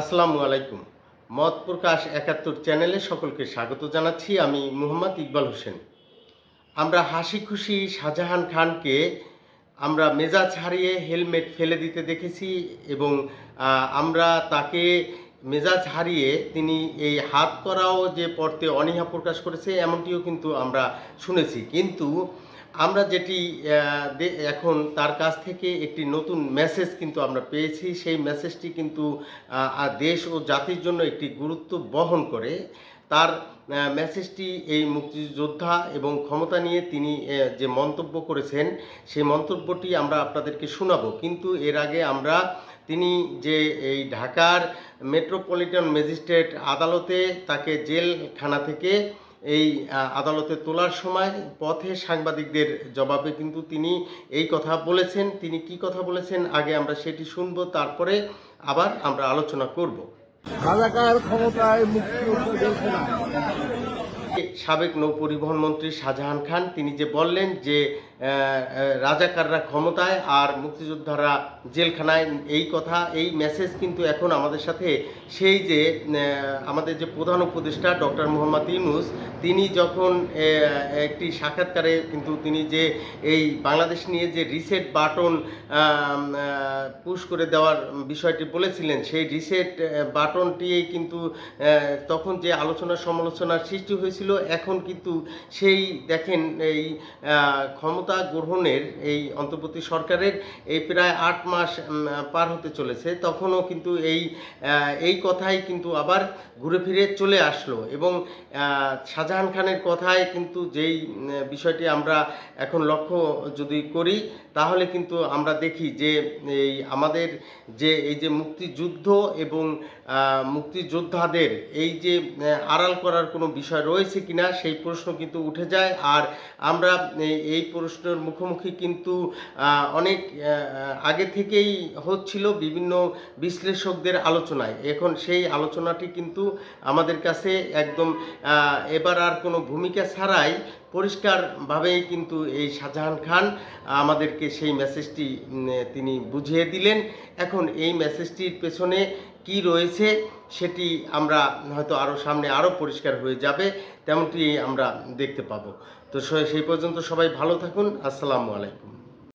আসসালামু আলাইকুম। মত প্রকাশ একাত্তর চ্যানেলে সকলকে স্বাগত জানাচ্ছি আমি মোহাম্মদ ইকবাল হোসেন। আমরা হাসি খুশি শাহজাহান খানকে আমরা মেজাজ হারিয়ে হেলমেট ফেলে দিতে দেখেছি এবং আমরা তাকে মেজাজ হারিয়ে তিনি এই হাত করাও যে পড়তে অনীহা প্রকাশ করেছে, এমনটিও কিন্তু আমরা শুনেছি। কিন্তু আমরা যেটি এখন তার কাছ থেকে একটি নতুন মেসেজ কিন্তু আমরা পেয়েছি। সেই মেসেজটি কিন্তু দেশ ও জাতির জন্য একটি গুরুত্ব বহন করে। তার মেসেজটি এই মুক্তিযোদ্ধা এবং ক্ষমতা নিয়ে তিনি যে মন্তব্য করেছেন, সেই মন্তব্যটি আমরা আপনাদেরকে শোনাবো। কিন্তু এর আগে আমরা তিনি যে এই ঢাকার মেট্রোপলিটন ম্যাজিস্ট্রেট আদালতে তাকে জেলখানা থেকে এই আদালতে তোলার সময় পথে সাংবাদিকদের জবাবে কিন্তু তিনি এই কথা বলেছেন। তিনি কি কথা বলেছেন, আগে আমরা সেটি শুনব, তারপরে আবার আমরা আলোচনা করব। রাজাকার ক্ষমতায় মুক্তি সাবেক নৌ পরিবহন মন্ত্রী শাহজাহান খান, তিনি যে বললেন যে রাজাকাররা ক্ষমতায় আর মুক্তিযোদ্ধারা জেলখানায়, এই কথা, এই মেসেজ কিন্তু এখন আমাদের সাথে সেই যে আমাদের যে প্রধান উপদেষ্টা ডক্টর মোহাম্মদ ইউনুস, তিনি যখন একটি সাক্ষাৎকারে কিন্তু তিনি যে এই বাংলাদেশ নিয়ে যে রিসেট বাটন পুশ করে দেওয়ার বিষয়টি বলেছিলেন, সেই রিসেট বাটনটি কিন্তু তখন যে আলোচনা সমালোচনার সৃষ্টি হয়েছিল এখন কিন্তু সেই দেখেন এই ক্ষমতা গ্রহণের এই অন্তর্বর্তী সরকারের এই প্রায় আট মাস পার হতে চলেছে। তখনও কিন্তু এই এই কথাই কিন্তু আবার ঘুরে ফিরে চলে আসলো এবং শাহজাহান খানের কথায় কিন্তু যেই বিষয়টি আমরা এখন লক্ষ্য যদি করি, তাহলে কিন্তু আমরা দেখি যে এই আমাদের যে, এই যে মুক্তিযুদ্ধ এবং মুক্তিযোদ্ধাদের এই যে আড়াল করার কোনো বিষয় রয়েছে কিনা সেই প্রশ্ন কিন্তু উঠে যায়। আর আমরা এই- প্রশ্নের মুখোমুখি কিন্তু অনেক আগে থেকেই হচ্ছিল বিভিন্ন বিশ্লেষকদের আলোচনায়। এখন সেই আলোচনাটি কিন্তু আমাদের কাছে একদম এবার আর কোনো ভূমিকা ছাড়াই পরিষ্কারভাবেই কিন্তু এই শাহজাহান খান আমাদেরকে সেই মেসেজটি তিনি বুঝিয়ে দিলেন। এখন এই মেসেজটির পেছনে কি রয়েছে সেটি আমরা হয়তো আরও সামনে আরও পরিষ্কার হয়ে যাবে, তেমনটি আমরা দেখতে পাবো। তো সেই পর্যন্ত সবাই ভালো থাকুন। আসসালামু আলাইকুম।